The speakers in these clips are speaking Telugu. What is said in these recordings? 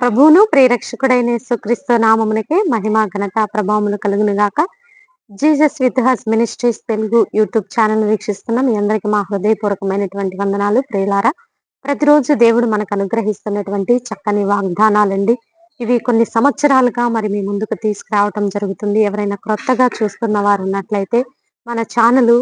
ప్రభువును ప్రేరక్షకుడైన యేసుక్రీస్తు నామమునకే మహిమ ఘనత ప్రభావములు కలుగును గాక Jesus with his ministries Telugu YouTube channel వీక్షిస్తున్న మీ అందరికీ మా హృదయపూర్వకమైనటువంటి వందనాలు. ప్రియులారా ప్రతిరోజు దేవుడు మనకు అనుగ్రహిస్తున్నటువంటి చక్కని వాగ్దానాలండి. ఇవి కొన్ని సంవత్సరాలుగా మరి మీ ముందుకు తీసుకురావటం జరుగుతుంది. ఎవరైనా క్రొత్తగా చూస్తున్న వారు ఉన్నట్లయితే మన channel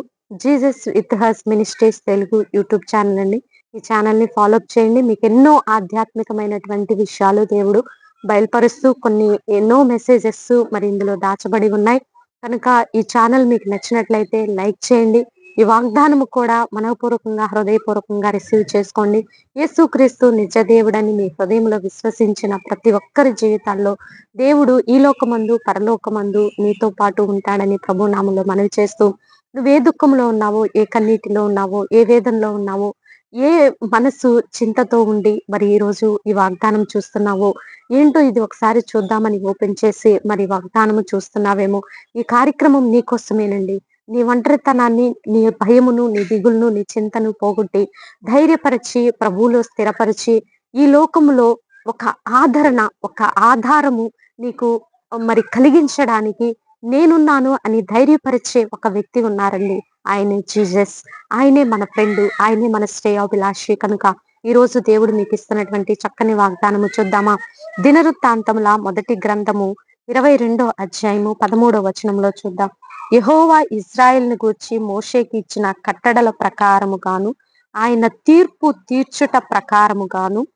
Jesus with his ministries Telugu YouTube channel అండి. ఈ ఛానల్ని ఫాలో అప్ చేయండి. మీకు ఎన్నో ఆధ్యాత్మికమైనటువంటి విషయాలు దేవుడు బయలుపరుస్తూ కొన్ని ఎన్నో మెసేజెస్ మరి ఇందులో దాచబడి ఉన్నాయి. కనుక ఈ ఛానల్ మీకు నచ్చినట్లయితే లైక్ చేయండి. ఈ వాగ్దానము కూడా మనపూర్వకంగా హృదయపూర్వకంగా రిసీవ్ చేసుకోండి. యేసుక్రీస్తు నిజ దేవుడని మీ హృదయంలో విశ్వసించిన ప్రతి ఒక్కరి జీవితాల్లో దేవుడు ఈ లోకమందు పరలోకమందు నీతో పాటు ఉంటాడని ప్రభునామంలో మనవి చేస్తూ నువ్వు ఏ దుఃఖంలో ఉన్నావో ఏ కన్నీటిలో ఉన్నావో ఏ వేదంలో ఉన్నావో ఏ మనసు చింతతో ఉండి మరి ఈ రోజు ఈ వాగ్దానం చూస్తున్నావో? ఏంటో ఇది ఒకసారి చూద్దామని ఓపెన్ చేసి మరి వాగ్దానము చూస్తున్నావేమో? ఈ కార్యక్రమం నీకోసమేనండి నీ ఒంటరితనాన్ని నీ భయమును నీ దిగులను నీ చింతను పోగొట్టి ధైర్యపరిచి ప్రభువులో స్థిరపరిచి ఈ లోకములో ఒక ఆదరణ ఒక ఆధారము నీకు మరి కలిగించడానికి నేనున్నాను అని ధైర్యపరిచే ఒక వ్యక్తి ఉన్నారండి. ఆయనే జీజస్ ఆయనే మన ఫ్రెండ్. ఆయనే మన శ్రేయాభిలాషి. కనుక ఈ రోజు దేవుడు మీకు ఇస్తున్నటువంటి చక్కని వాగ్దానము చూద్దామా? దినవృత్తాంతముల మొదటి గ్రంథము ఇరవై రెండో అధ్యాయము పదమూడో వచనంలో చూద్దాం. యహోవా ఇజ్రాయెల్ను గూర్చి మోషేకి ఇచ్చిన కట్టడల ప్రకారముగాను ఆయన తీర్పు తీర్చుట ప్రకారముగాను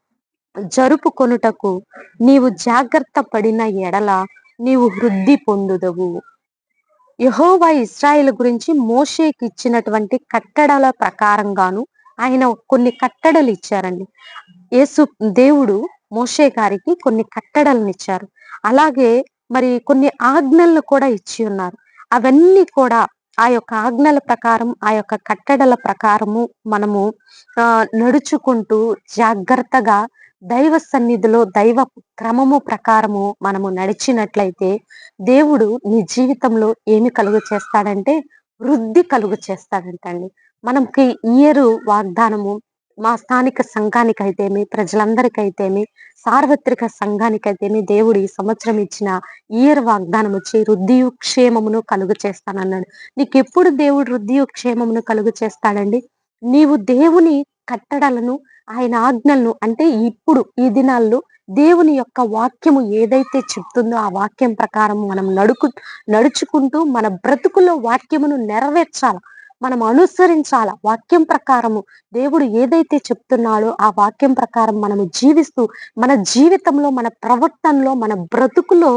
జరుపుకొనుటకు నీవు జాగ్రత్త పడిన ఎడల నీవు వృద్ధి పొందుదవు. యహోవా ఇస్రాయిల్ గురించి మోషేకి ఇచ్చినటువంటి కట్టడల ప్రకారంగాను ఆయన కొన్ని కట్టడలు ఇచ్చారండి. యేసు దేవుడు మోషే గారికి కొన్ని కట్టడలను ఇచ్చారు. అలాగే మరి కొన్ని ఆజ్ఞలను కూడా ఇచ్చి ఉన్నారు. అవన్నీ కూడా ఆ యొక్క ఆజ్ఞల ప్రకారం ఆ యొక్క కట్టడల ప్రకారము మనము ఆ నడుచుకుంటూ జాగ్రత్తగా దైవ సన్నిధిలో దైవ క్రమము ప్రకారము మనము నడిచినట్లయితే దేవుడు నీ జీవితంలో ఏమి కలుగు చేస్తాడంటే వృద్ధి కలుగు చేస్తాడంటండి. మనకి ఇయరు వాగ్దానము మా స్థానిక సంఘానికైతేమి ప్రజలందరికైతేమి సార్వత్రిక సంఘానికైతేమి దేవుడు ఈ సంవత్సరం ఇచ్చిన ఇయర్ వాగ్దానం వచ్చి వృద్ధియు క్షేమమును కలుగు చేస్తానన్నాడు. నీకు ఎప్పుడు దేవుడు వృద్ధియు క్షేమమును కలుగు చేస్తాడండి? నీవు దేవుని కట్టడలను ఆయన ఆజ్ఞలను అంటే ఇప్పుడు ఈ దినాల్లో దేవుని యొక్క వాక్యము ఏదైతే చెప్తుందో ఆ వాక్యం ప్రకారం మనం నడుకు నడుచుకుంటూ మన బ్రతుకులో వాక్యమును నెరవేర్చాల? మనం అనుసరించాల? వాక్యం ప్రకారము దేవుడు ఏదైతే చెప్తున్నాడో ఆ వాక్యం ప్రకారం మనము జీవిస్తూ మన జీవితంలో మన ప్రవర్తనలో మన బ్రతుకులో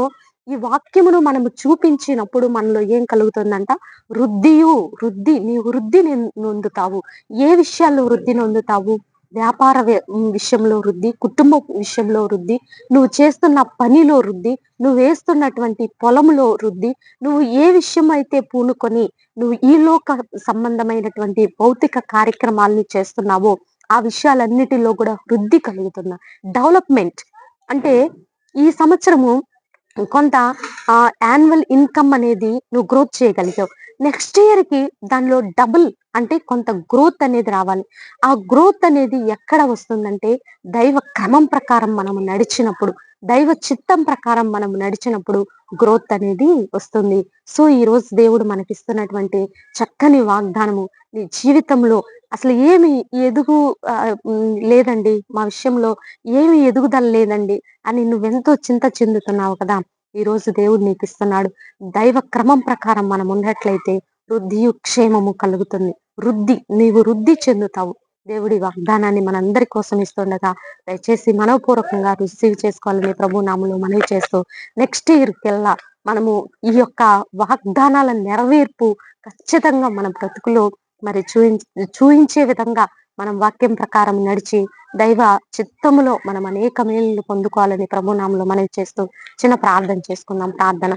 ఈ వాక్యమును మనము చూపించినప్పుడు మనలో ఏం కలుగుతుందంట? వృద్ధియు వృద్ధి నీ వృద్ధి నొందుతావు. ఏ విషయాల్లో వృద్ధి నొందుతావు? వ్యాపార విషయంలో వృద్ధి కుటుంబ విషయంలో వృద్ధి నువ్వు చేస్తున్న పనిలో వృద్ధి నువ్వు వేస్తున్నటువంటి పొలంలో వృద్ధి నువ్వు ఏ విషయం అయితే పూనుకొని నువ్వు ఈ లోక సంబంధమైనటువంటి భౌతిక కార్యక్రమాలను చేస్తున్నావో ఆ విషయాలన్నిటిలో కూడా వృద్ధి కలుగుతున్నా డెవలప్మెంట్. అంటే ఈ సంవత్సరము కొంత యాన్యువల్ ఇన్కమ్ అనేది నువ్వు గ్రోత్ చేయగలిగావు. నెక్స్ట్ ఇయర్కి దానిలో డబుల్ అంటే కొంత గ్రోత్ అనేది రావాలి. ఆ గ్రోత్ అనేది ఎక్కడ వస్తుందంటే దైవ క్రమం ప్రకారం మనము నడిచినప్పుడు దైవ చిత్తం ప్రకారం మనం నడిచినప్పుడు గ్రోత్ అనేది వస్తుంది. సో ఈ రోజు దేవుడు మనకిస్తున్నటువంటి చక్కని వాగ్దానము నీ జీవితంలో అసలు ఏమి ఎదుగు లేదండి మా విషయంలో ఏమి ఎదుగుదల లేదండి అని నువ్వెంతో చింత చెందుతున్నావు కదా. ఈ రోజు దేవుడు నీకు ఇస్తున్నాడు దైవ క్రమం ప్రకారం మనం ఉన్నట్లయితే వృద్ధియు క్షేమము కలుగుతుంది. వృద్ధి నీవు వృద్ధి చెందుతావు. దేవుడి వాగ్దానాన్ని మనందరి కోసం ఇస్తుండగా దయచేసి మనవపూర్వకంగా రిసీవ్ చేసుకోవాలని ప్రభు నామలో మనవి చేస్తూ నెక్స్ట్ ఇయర్ కెల్లా మనము ఈ యొక్క వాగ్దానాల నెరవేర్పు ఖచ్చితంగా మన బ్రతుకులో మరి చూయించ చూయించే విధంగా మనం వాక్యం ప్రకారం నడిచి దైవ చిత్తములో మనం అనేక మేలు పొందుకోవాలని ప్రభునామంలో మనం చేస్తూ చిన్న ప్రార్థన చేసుకుందాం. ప్రార్థన.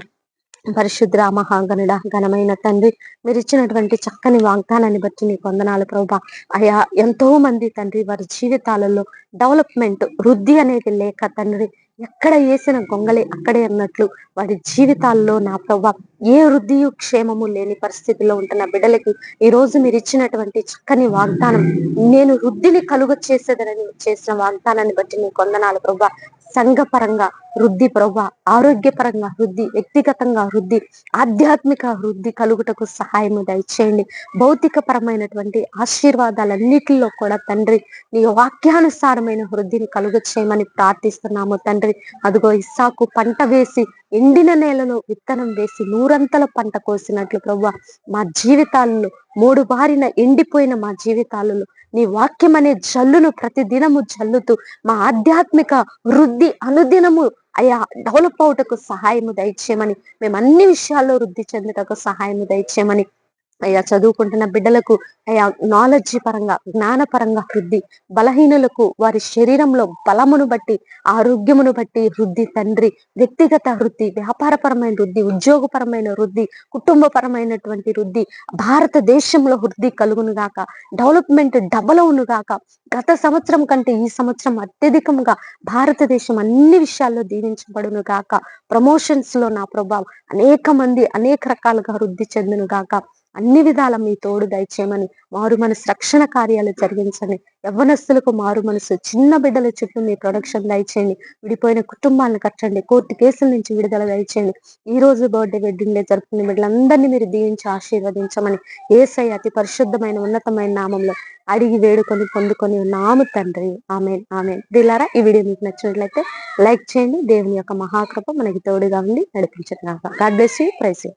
పరిశుద్ర మహాగణుడ ఘనమైన తండ్రి మీరు ఇచ్చినటువంటి చక్కని వాగ్దానాన్ని బట్టి నీ వందనాలు ప్రభా. అయా ఎంతో మంది తండ్రి వారి జీవితాలలో డెవలప్మెంట్ వృద్ధి అనేది లేక తండ్రి ఎక్కడ వేసిన గొంగలి అక్కడే అన్నట్లు వారి జీవితాల్లో నా ప్రభా ఏ వృద్ధియు క్షేమము లేని పరిస్థితిలో ఉంటున్న బిడ్డలకి ఈ రోజు మీరు ఇచ్చినటువంటి చక్కని వాగ్దానం నేను వృద్ధిని కలుగ చేసేదనని చేసిన వాగ్దానాన్ని బట్టి నీ కొందనాలు ప్రభా సంఘపరంగా వృద్ధి ప్రభా ఆరోగ్యపరంగా వృద్ధి వ్యక్తిగతంగా వృద్ధి ఆధ్యాత్మిక వృద్ధి కలుగుటకు సహాయము దయచేయండి. భౌతిక పరమైనటువంటి ఆశీర్వాదాలన్నిటిలో కూడా తండ్రి నీ వాక్యానుసారమైన వృద్ధిని కలుగు చేయమని ప్రార్థిస్తున్నాము తండ్రి. అదిగో ఇస్సాకు పంట వేసి ఎండిన నేలలో విత్తనం వేసి నూరంతల పంట కోసినట్లు ప్రభా మా జీవితాలలో మూడు బారిన ఎండిపోయిన మా జీవితాలలో నీ వాక్యం అనే జల్లును ప్రతి దినము జల్లుతూ మా ఆధ్యాత్మిక వృద్ధి అనుదినము అయా డెవలప్ అవుటకు సహాయము దయచేయమని. మేము అన్ని విషయాల్లో వృద్ధి చెందుటకు సహాయము దయచేయమని. అయ్యా చదువుకుంటున్న బిడ్డలకు అయ్యా నాలెడ్జ్ పరంగా జ్ఞానపరంగా వృద్ధి బలహీనులకు వారి శరీరంలో బలమును బట్టి ఆరోగ్యమును బట్టి వృద్ధి తండ్రి వ్యక్తిగత వృద్ధి వ్యాపారపరమైన వృద్ధి ఉద్యోగపరమైన వృద్ధి కుటుంబపరమైనటువంటి వృద్ధి భారతదేశంలో వృద్ధి కలుగును గాక డెవలప్మెంట్ డబల్ అవును గాక గత సంవత్సరం కంటే ఈ సంవత్సరం అత్యధికంగా భారతదేశం అన్ని విషయాల్లో దీవించబడును గాక ప్రమోషన్స్లో నా ప్రభావం అనేక మంది అనేక రకాలుగా వృద్ధి చెందును గాక అన్ని విధాల మీ తోడు దయచేయమని మారు మనసు రక్షణ కార్యాలు జరిగించండి. యవ్వనస్తులకు మారు మనసు చిన్న బిడ్డల చుట్టూ మీ ప్రొడక్షన్ దయచేయండి. విడిపోయిన కుటుంబాలను కట్టండి. కోర్టు కేసుల నుంచి విడుదల దయచేయండి. ఈ రోజు బర్త్డే వెడ్డింగ్ డే జరుపుకునే బిడ్డలందరినీ మీరు దీవించి ఆశీర్వదించమని ఏసై అతి పరిశుద్ధమైన ఉన్నతమైన నామంలో అడిగి వేడుకొని పొందుకొని నాము తండ్రి. ఆమె ఆమె దిలారా ఈ వీడియో మీకు నచ్చినట్లయితే లైక్ చేయండి. దేవుని యొక్క మహాకృప మనకి తోడుగా ఉండి నడిపించడం God bless you. Praise you.